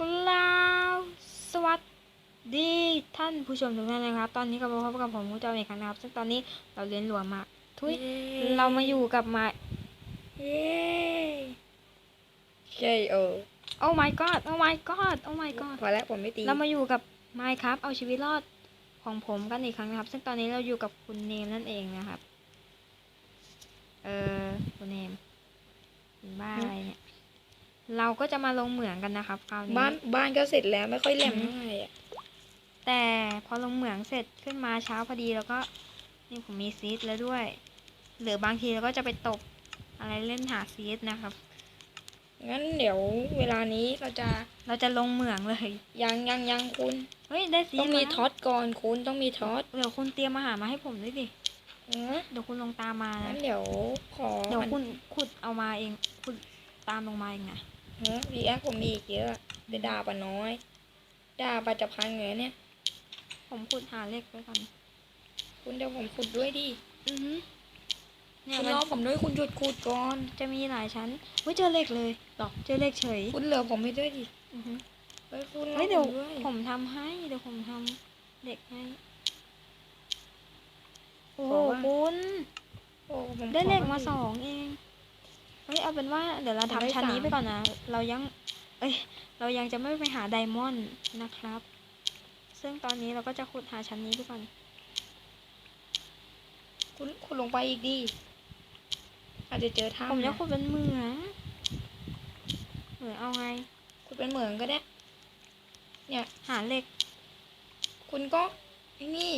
กล่าวสวัสดีท่านผู้ชมทุกท่านนะครับ ตอนนี้กลับมาพบกับผมมูเจ้าอีกครั้งนะครับ ซึ่งตอนนี้เราเรียนหลวงมาทุยเรามาอยู่กับมาเย้ใช่เออโอ้ my god โอ้ my god โอ้ my god พอแล้วผมไม่ตีเรามาอยู่กับ Minecraft เอาชีวิตรอดของผมกันอีกครั้งนะครับ ซึ่งตอนนี้เราอยู่กับคุณเนมนั่นเองนะครับ เออคุณเนมเป็นบ้าอะไรเนี่ย เราก็จะมาลงเหมืองกันนะครับคราวนี้บ้านบ้านก็เสร็จแล้วไม่ค่อยแหลมอืมเท่าไหร่อะแต่พอลงเหมืองเสร็จขึ้นมาเช้าพอดีแล้วก็นี่ผมมีซีดแล้วด้วยหรือบางทีเราก็จะไปตกอะไรเล่นหาซีดนะครับงั้นเดี๋ยวเวลานี้เราจะเราจะลงเหมืองเลยยังยังยังคุณเฮ้ยได้ซีดต้องมีแล้วท็อตก่อนคุณต้องมีท็อตเดี๋ยวคุณเตรียมอาหารมาให้ผมด้วยดิเออเดี๋ยวคุณลงตามมางั้นะนเดี๋ยวขอเดี๋ยวคุณขุดเอามาเองขุดตามลงมาเองนะ เฮ้ยพีแอคผมมีอีกเยอะแต่ดาบอะน้อย ดาบอะจะพังไงเนี่ย ผมขุดหาเหล็กไว้ก่อนคุณเดี๋ยวผมขุดด้วยดิอือฮึเนี่ยคุณมันรอผมด้วยคุณหยุดขุดก่อน จะมีหลายชั้นเฮ้ยเจอเหล็กเลยหรอเจอเหล็กเฉย คุณเหลือผมไม่ด้วยดิอือฮึเฮ้ยคุณรอเฮ้ยเดี๋ยวผมด้วยผมทำให้เดี๋ยวผมทำเหล็กให้ โอ้โหคุณโอ้ผมได้เหล็กขมาดิสองเอง เฮ้ยเอาเป็นว่าเดี๋ยวเราผมได้ทำชั้นนี้สามไปก่อนนะ เรายัง เอ้ย เรายังจะไม่ไปหาไดมอนด์นะครับ ซึ่งตอนนี้เราก็จะขุดหาชั้นนี้ไปก่อน คุณคุณลงไปอีกดิอาจจะเจอถ้ำผมจะนะขุดเป็นเหมืองเหมืองเอาไงคุณเป็นเหมืองก็ได้ เนี่ยหาเหล็ก คุณก็ไอ้นี่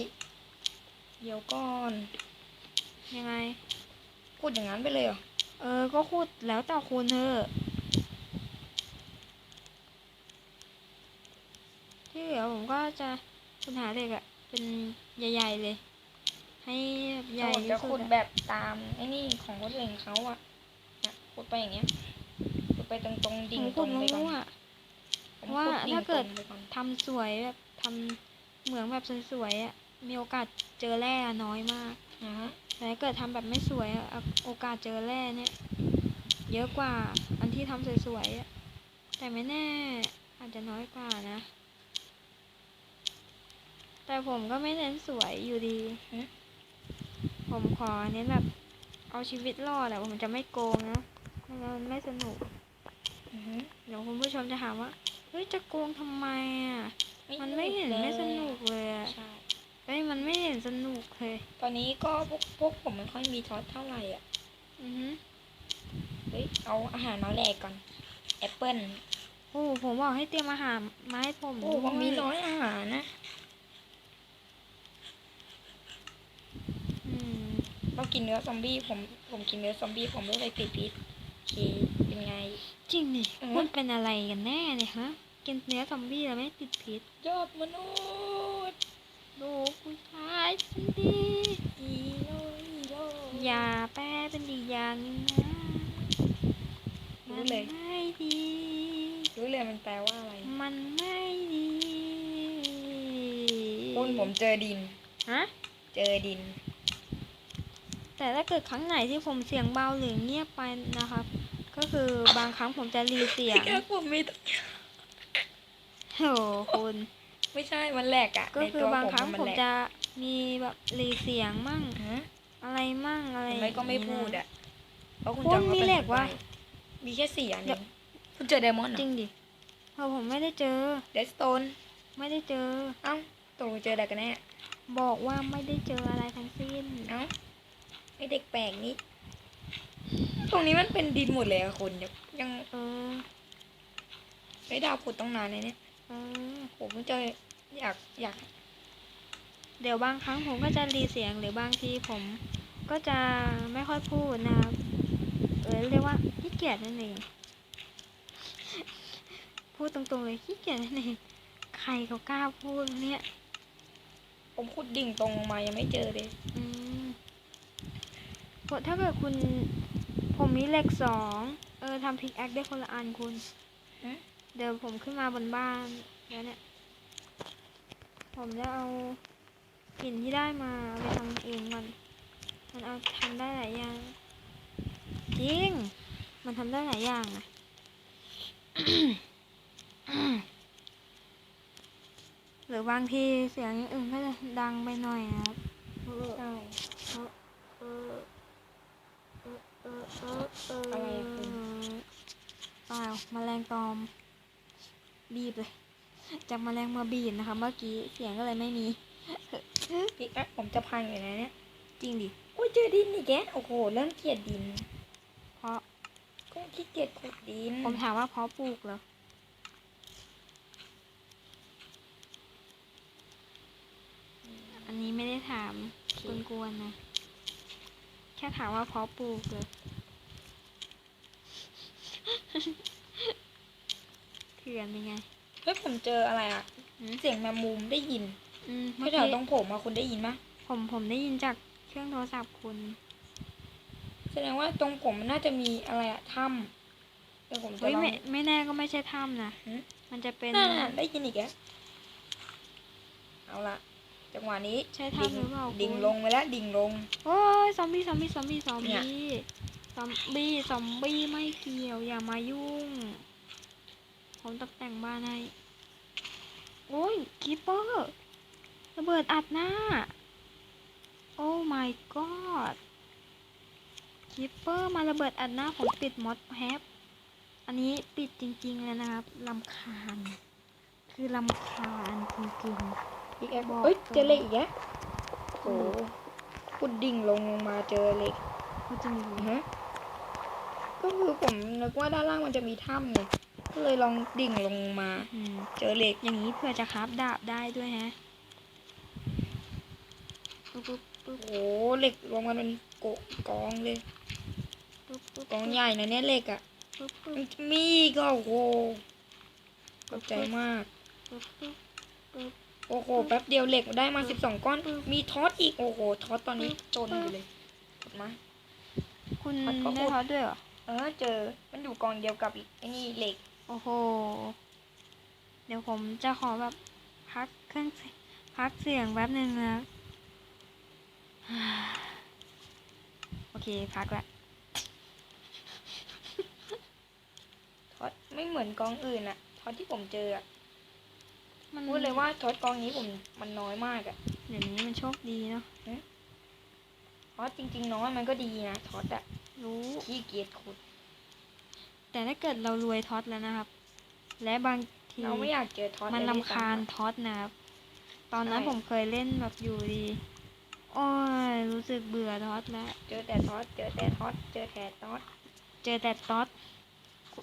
เดี๋ยวก่อน ยังไงพูดอย่างนั้นไปเลยเหรอ เออ ก็ขุดแล้วแต่คุณเถอะที่เหลือผมก็จะคุณหาเหล็กอะเป็นใหญ่ๆเลย ให้ใหญ่ผมที่จะสุขุดดอะแบบตามไอ้นี่ของรถเหล็งเขาอะเนี่ยขุดไปอย่างเงี้ยขุดไปตรงตรงๆดิ่งผมตขุรดงไปก่อนมั่ว ผมว่าขุดิ่งถ้าเกิด ตรงไปอนทำสวยแบบทำเหมืองแบบสวยๆอะมีโอกาสเจอแร่น้อยมาก นะฮะแต่เกิดทำแบบไม่สวยอะโอกาสเจอแร่เนี่ย เยอะกว่าอันที่ทำสวยๆแต่ไม่แน่ อาจจะน้อยกว่านะ แต่ผมก็ไม่เน้นสวยอยู่ดี ผมขอเน้นแบบ เอาชีวิตรอดอะผมจะไม่โกงนะไม่งั้นมันไม่สนุกเดี๋ยวคุณผู้ชมจะถามว่า เฮ้ยจะโกงทำไมอะมันไม่เห็นไม่สนุกเลยอะใช่ เฮ้ยมันไม่เห็นสนุกเลยตอนนี้ก็พวกพวกผมไม่ค่อยมีท็อตเท่าไหร่อะ อือฮึเฮ้ยเอาอาหารมาแลกก่อนแอปเปิ้ลโอ้ผมบอกให้เตรียมอาหารมาให้ผมโอ้ด้วยผมมีน้อยอาหารนะอืมเรากินเนื้อซอมบี้ผมผมกินเนื้อซอมบี้ผมไม่เลยติดพิษโอเคเป็นไง จริงดิเออคุณเป็นอะไรกันแน่เนี่ยฮะ กินเนื้อซอมบี้แล้วไม่ติดพิษยอดมนุษย์ดูผู้ชายฉันดีฮีโร่ฮีโร่อย่าแปลเป็นดีอย่างนะมันไม่ดี รู้เลยมันแปลว่าอะไรมันไม่ดีคุณผมเจอดิน ฮะ เจอดิน แต่ถ้าเกิดครั้งไหนที่ผมเสียงเบาหรือเงียบไปนะครับ ก็คือบางครั้งผมจะรีเสียงแค่ผมไม่ต้องโหคุณ ไม่ใช่มันแหลกอะก็ในคือตัวบางครั้งนผมแหลกจะ มีแบบรีเสียงมั่งฮะอะไรมั่งอะไรทำไมก็ไม่พูดอะอะเพราะคุณคุณจะเข้ามีไปเหล็กคนวะไปมีแค่สี่อันเดี๋เอยวงคุณเจอไดมอนด์เหรจริองดิเพราะผมไม่ได้เจอเดสโตนไม่ได้เจอ เอ้าตกลงเจออะไรกันแน่บอกว่าไม่ได้เจออะไรทั้งสิ้นเอ้าไอเด็กแปลกนี้ตรงนี้มันเป็นดินหมดเลยอะคุณยังยังเออไม่ดาวขุดต้องนานเลยเนี่ยเออผมเจออยากอยาก เดี๋ยวบางครั้งผมก็จะรีเสียงหรือบางทีผมก็จะไม่ค่อยพูดนะครับเออเรียกว่าขี้เกียจนั่นเอง พูดตรงๆเลยขี้เกียจนั่นเองใครเขากล้าพูดเนี่ย ผมขุดดิ่งตรงลงมายังไม่เจอเลยอืมเพราะถ้าเกิดคุณ ผมมีเหล็กสองเออทำพิกแอคได้คนละอันคุณฮะเดี๋ยวผมขึ้นมาบนบ้านแล้วเนี่ย ผมจะเอา หินที่ได้มาไปทำเองมัน มันเอาทำได้หลายอย่าง จริง มันทำได้หลายอย่างอะหรือบางทีเสียงอื่นก็จะดังไปหน่อยครับใช่อะไรคุณเปล่ามาแรงตอม บีบเลย จากมาแรงมาบีบนะคะ เมื่อกี้เสียงก็เลยไม่มี พี่แอ๊กผมจะพังอยู่นะเนี่ย จริงดิ โอ้ยเจอดินอีกแกโอ้โห เริ่มเกลียดดิน เพราะก็ขี้เกียจขุดดิน ผมถามว่าเพราะปลูกเหรอ อันนี้ไม่ได้ถามกวนๆนะ แค่ถามว่าเพราะปลูกเหรอเถื่อนเป็นไง เฮ้ยผมเจออะไรอะหืมเสียงแมมมุมได้ยิน อืมไม่เมื่อแถวกี้ตรงผมอะคุณได้ยินปะผมผมได้ยินจากเครื่องโทรศัพท์คุณ แสดงว่าตรงผมมันน่าจะมีอะไรอะถ้ำเดี๋ยวผมจะเฮ้ยลอง ไม่ไม่แน่ก็ไม่ใช่ถ้ำนะหืม มันจะเป็นน่าได้ยินอีกแล้วเอาละจังหวะนี้ใช่ดิ่งถ้ำหรือเปล่าดิ่งคุณลงไปแล้วดิ่งลง โอ้ยซอมบี้ซอมบี้ซอมบี้ซอมเนี่บี้ยซอมบี้ซอมบี้ไม่เกี่ยวอย่ามายุ่ง ผมตกแต่งบ้านให้โอ้ยคีปเปอร์ ระเบิดอัดหน้า โอ้ my god คีปเปอร์มาระเบิดอัดหน้าผมปิดมอดแฮปอันนี้ปิดจริงๆเลยนะครับลำคาญ คือลำคาญจริงพี่แอ๊กบอกเอ้ยก่อนเจอเหล็กอีกแล้วโอ้โหขุดดิ่งลงลงมาเจอเหล็กๆก็จะมีฮะก็คือผมนึกว่าด้านล่างมันจะมีถ้ำไงก็เลยลองดิ่งลงมาอืมเจอเหล็กอย่างนี้เพื่อจะคราฟดาบได้ด้วยแฮะ ปุ๊บปุ๊บปุ๊บโอ้โหเหล็กรวมกันเป็นโกะกองเลยปุ๊บปุ๊บกองใหญ่นะเนี่ยเหล็กอะปุ๊บปุ๊มับนจะมีอีก็โอ้โหตกใจมากปุ๊บปุ๊บปุ๊บโอ้โหแป๊บเดียวเหล็กได้มาสิบสองก้อน มีท็อตอีกโอ้โหท็อตตอนนี้จนอยู่เลยกดมาคุณมันก็ได้ขุดทอดด้วยเหรอเออเจอมันอยู่กองเดียวกับไอ้นี่เหล็ก โอ้โห เดี๋ยวผมจะขอแบบพักเครื่องเสียพักเสียงแป๊บหนึ่งนะ โอเค พักละท็อตไม่เหมือนกองอื่นอะท็อตที่ผมเจออะมันพูดเลยว่าท็อตกองนี้ผมมันน้อยมากอะเดี๋ยวนี้มันโชคดีเนาะท็อตจริง ๆ น้อยมันก็ดีนะท็อตอะรู้ขี้เกียจขุด แต่ถ้าเกิดเรารวยท็อตแล้วนะครับ และบางทีเราไม่อยากเจอท็อตมันเลยลำคาญด้วยซ้ท็อตนะครับ ตอนนั้นใช่ผมเคยเล่นแบบอยู่ดี โอ้ยรู้สึกเบื่อท็อตแล้วำเจอแต่ท็อตเจอแต่ท็อตเจอแต่ท็อตเจอแต่ท็อต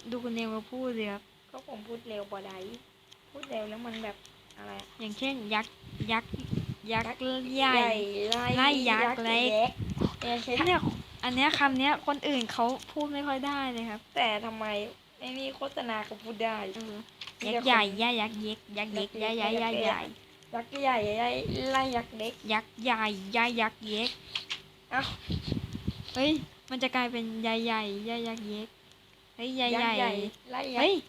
ดูคุณเนวมาพูดเลยครับก็ผมพูดเร็วบ่ได้พูดเร็วแล้วมันแบบอะไรอะอย่างเช่น ยักษ์ยักษ์ยักษ์ใหญ่ไล่ไล่ยักษ์เล็กอย่างเช่นเนี่ยอันเนี้ยคำเนี้ยคนอื่นเขาพูดไม่ค่อยได้เลยครับ แต่ทำไมไอ้นี่โฆษณาเขาพูดได้เออยักษ์ใหญ่ย่ายักษ์เย็กยักษ์เย็กย่าย่าย่าใหญ่ ยักษ์ใหญ่ไล่ไล่ยักษ์เล็ก ยักษ์ใหญ่ย่ายักษ์เย็กเอ้าเฮ้ย มันจะกลายเป็นใหญ่ใหญ่ย่ายักษ์เย็กเฮ้ยใหญ่ยัใหกญ่ษ์ใหญ่ไล่ยักเฮ้ยษ์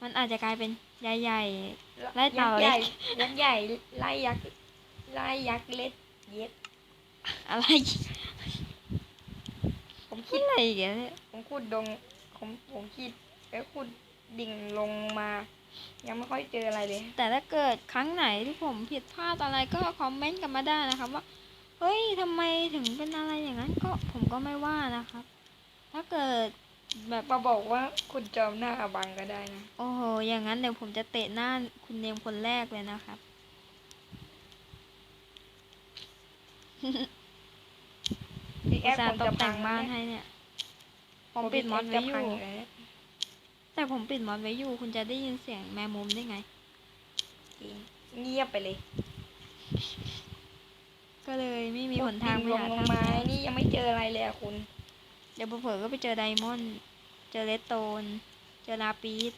มันอาจจะกลายเป็นใหญ่ใหญ่ไล่ยัเต่ากษ์ใหญ่เล็กยักษ์ใหญ่ไล่ยักษ์ไล่ยักษ์เล็กเย็ดอะไร ผมคิคิดดอะไรอีกันเนี่ยผมขุดดงผมผมคิดแล้วขุดดิ่งลงมา ยังไม่ค่อยเจออะไรเลย แต่ถ้าเกิดครั้งไหนที่ผมผิดพลาดอะไรก็คอมเมนต์กันมาได้นะครับว่า เฮ้ยทำไมถึงเป็นอะไรอย่างนั้นก็ผมก็ไม่ว่านะครับ ถ้าเกิดแบบมาบอกว่าคุณจอมหน้าอบังก็ได้นะ โอ้โห อย่างนั้นเดี๋ยวผมจะเตะหน้าคุณเนมคนแรกเลยนะครับพี่แออุตปส่าผมห์ตจะกแต่พังงบ้านนะให้เนี่ย ผมผมปิดมอดไว้อจะพังยู่ แล้วเนี่ยแต่ผมปิดมอดไว้อยู่ คุณจะได้ยินเสียงแมวมุมได้ไงจริงเงียบไปเลยก็เลยไม่มีหนทางไปลงหาลงทางมาแล้วนี่ยังไม่เจออะไรเลยอะคุณ เดี๋ยวเผลอๆก็ไปเจอไดมอนด์เจอเลสโตน เจอลาปีส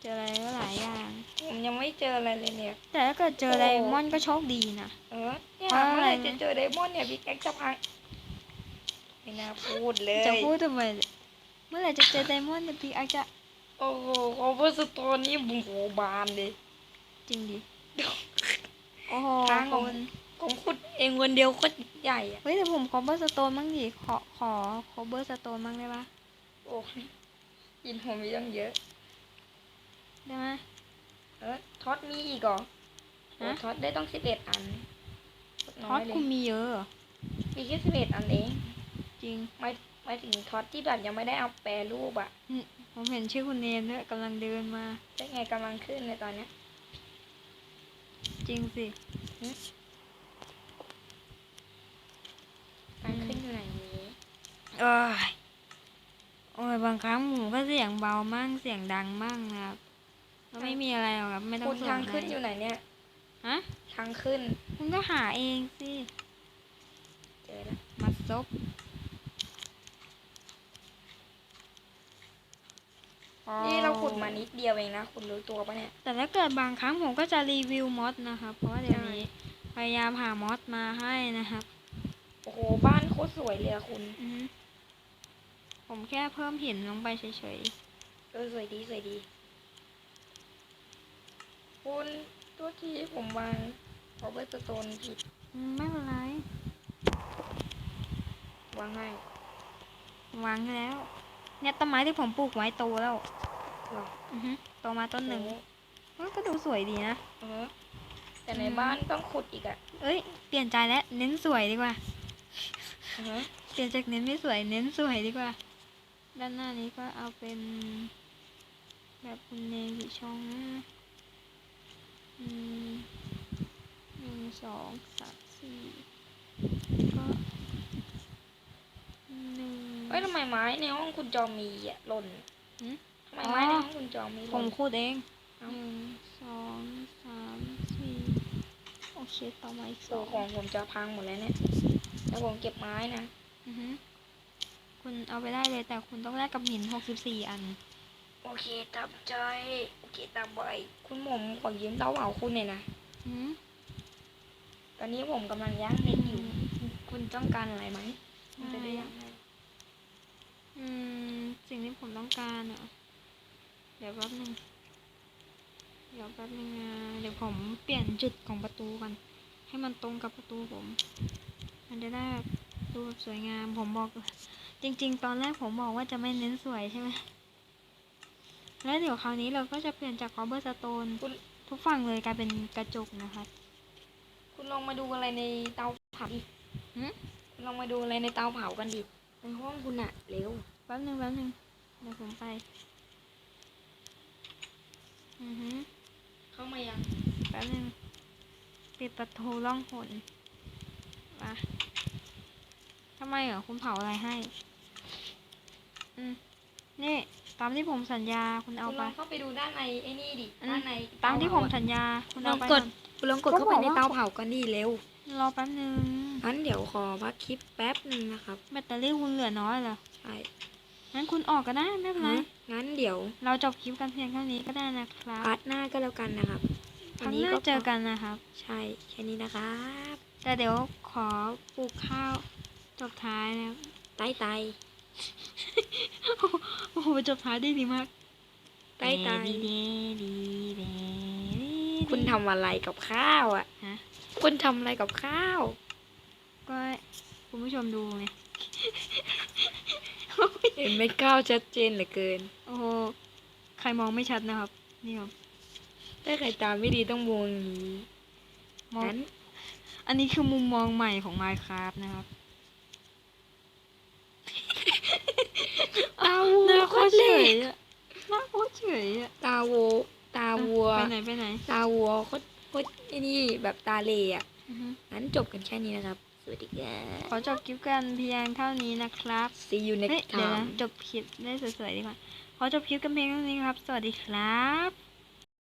เจออะไรก็หลายอย่าง ผมยังไม่เจออะไรเลยเนี่ย แต่ถ้าเกิดเจอโอ้ไดมอนด์ก็โชคดีนะ เออเนี่ยเพราะอะไรเมื่อไหร่จะเจอไดมอนด์เนี่ยพี่แอ๊กจะพังไม่น่าพูดเลยจะพูดทำไมเมื่อไหร่จะเจอไดมอนด์เนี่ยพี่อาจจะ โอ้โหโอมเวอร์สโตนนี่บุ้งโหบานเลยจริงดิโอ้โหทางของคุณผมขุดเองคนเดียวโคตรใหญ่อะเฮ้ยแต่ผมขอมเบอร์สโตนบ้างดิขอขอขอมเบอร์สโตนบ้างได้ปะโอ้ยกินผมมีตั้งเยอะได้ไหมเออท็อตมีอีกเหรอโอ้ท็อตได้ต้องสิบเอ็ดอันท็อตคุณมีเยอะ มีแค่สิบเอ็ดอันเอง จริงไม่ไม่ถึงท็อตที่แบบยังไม่ได้เอาแปรรูปอะ ผมเห็นชื่อคุณเนมด้วยกำลังเดินมาได้ไงกำลังขึ้นในตอนเนี้ยจริงสิกำลังขึ้นอยู่ไหนนี้เอ้ยโอ้ยบางครั้งผมก็เสียงเบามั่งเสียงดังมั่งนะครับก็ไม่มีอะไรหรอกครับไม่ต้องคุณสนทางขึ้นใจอยู่ไหนเนี่ย ฮะทางขึ้น คุณก็หาเองสิ เจอแล้วมาซบ นี่เราขุดมานิดเดียวเองนะคุณรู้ตัวปะเนี่ย แต่ถ้าเกิดบางครั้งผมก็จะรีวิวมอดนะครับ เพราะว่าเดี๋ยวนี้พยายามหามอดมาให้นะครับ โอ้โห บ้านโคตรสวยเลยอะคุณอือฮึผมแค่เพิ่มหินลงไปเฉยเออสวยดีสวยดี คุณตัวที่ผมวางเอาเบอร์สโตนผิดๆอืมไม่เป็นไร วางให้ วางให้แล้ว เนี่ยต้นไม้ที่ผมปลูกไว้โตแล้วหรออือฮึโตมาต้นหนึ่งโอ้เอ้ยก็ดูสวยดีนะเออแต่ในอืม บ้านต้องขุดอีกอะเอ้ยเปลี่ยนใจแล้วเน้นสวยดีกว่า อือฮะเปลี่ยนจากเน้นไม่สวยเน้นสวยดีกว่า ด้านหน้านี้ก็เอาเป็น แบบคุณเนยกี่ช่องนะอืมหนึ่งสองสามสี่ก็ห นึ่งเอ้ยทำไมไม้ในห้องคุณจอมมีอะหล่นหืม ทำไมไม้ในห้องคุณจอมมีหผล่มนคูดเองเอ้าหนึ่งสองสามสี่โอเคต่อมาอีกสโอ้องของผมจะพังหมดแล้วเนี่ยแล้วผมเก็บไม้นะอือฮึคุณเอาไปได้เลยแต่คุณต้องแลกกับหินหกสิบสี่อัน โอเคตามใจโอเคตามใบคุณหม่อมขอยืมเตาเผาคุณหน่อยนะอืมตอนนี้ผมกำลังย่างเห็ดอยู่คุณต้องการอะไรไหมมันจะได้ย่างให้ อืม สิ่งที่ผมต้องการอะเดี๋ยวแป๊บนึง เดี๋ยวแป๊บนึงนะเดี๋ยวผมเปลี่ยนจุดของประตูกัน ให้มันตรงกับประตูผม มันจะได้แบบดูแบบสวยงาม ผมบอก จริง ๆ ตอนแรกผมบอกว่าจะไม่เน้นสวยใช่ไหมแล้วเดี๋ยวคราวนี้เราก็จะเปลี่ยนจากคอเบอร์สโตนคุณทุกฝั่งเลยกลายเป็นกระจกนะคะ คุณลองมาดูอะไรในเตาเผาดิหืมคุณลองมาดูอะไรในเตาเผากันดิ ในห้องคุณอะเร็วแป๊บนึงแป๊บนึงเดี๋ยวผมไป อือฮึเข้ามายังแป๊บนึงปิดประตูล่องหนมาทำไมเหรอคุณเผาอะไรให้ อืมนี่ ตามที่ผมสัญญาคุณเอาคุณไปลองเข้าไปดูด้านในไอ้นี่ดิอืม ด้านในตามที่ผมเผสัญญาคุณลเอาองไปกก่อดนคุณลองกดก็เข้าไปบอกในว่าเตาเผากันดิเร็ว รอแป๊บนึง งั้นเดี๋ยวขอพักคลิปแป๊บหนึ่งนะครับ แบตเตอรี่คุณเหลือน้อยเหรอ ใช่ งั้นคุณออกก็ได้ไม่เป็นไร งั้นเดี๋ยวเราจบคลิปกันเพียงเท่านี้ก็ได้นะครับพาร์ทหน้าก็แล้วกันนะครับครั้งหน้าเจอกันนะครับ ใช่ แค่นี้นะครับ แต่เดี๋ยวขอปลูกข้าวจบท้ายนะครับไต้ไตโอ้โหจบท้ายได้ดีมากไต้ไตดีดีดีดีคุณทำอะไรกับข้าวอะฮะคุณทำอะไรกับข้าว ก็คุณผู้ชมดูไงเห็นไหมข้าวชัดเจนเหลือเกิน โอ้โหใครมองไม่ชัดนะครับ นี่ครับ ถ้าใครตามไม่ดีต้องมองอย่างนี้มองงั้นอันนี้คือมุมมองใหม่ของ Minecraft นะครับตาหน้าโควัวตรเฉยอะหน้าโคตรเฉยอะตาวัวตาวัว ไปไหนไปไหน ตาวัวโคตรโคตรไอ้นี่แบบตาเลอะอือฮึงั้นจบกันแค่นี้นะครับ สวัสดีครัขอบจบคลิปกันเพียงเท่านี้นะครับ see you เฮ้ย next เดี๋ยวนะ time จบคลิปได้สวยๆดีกว่า ขอจบคลิปกันเพียงเท่านี้ครับ สวัสดีครับ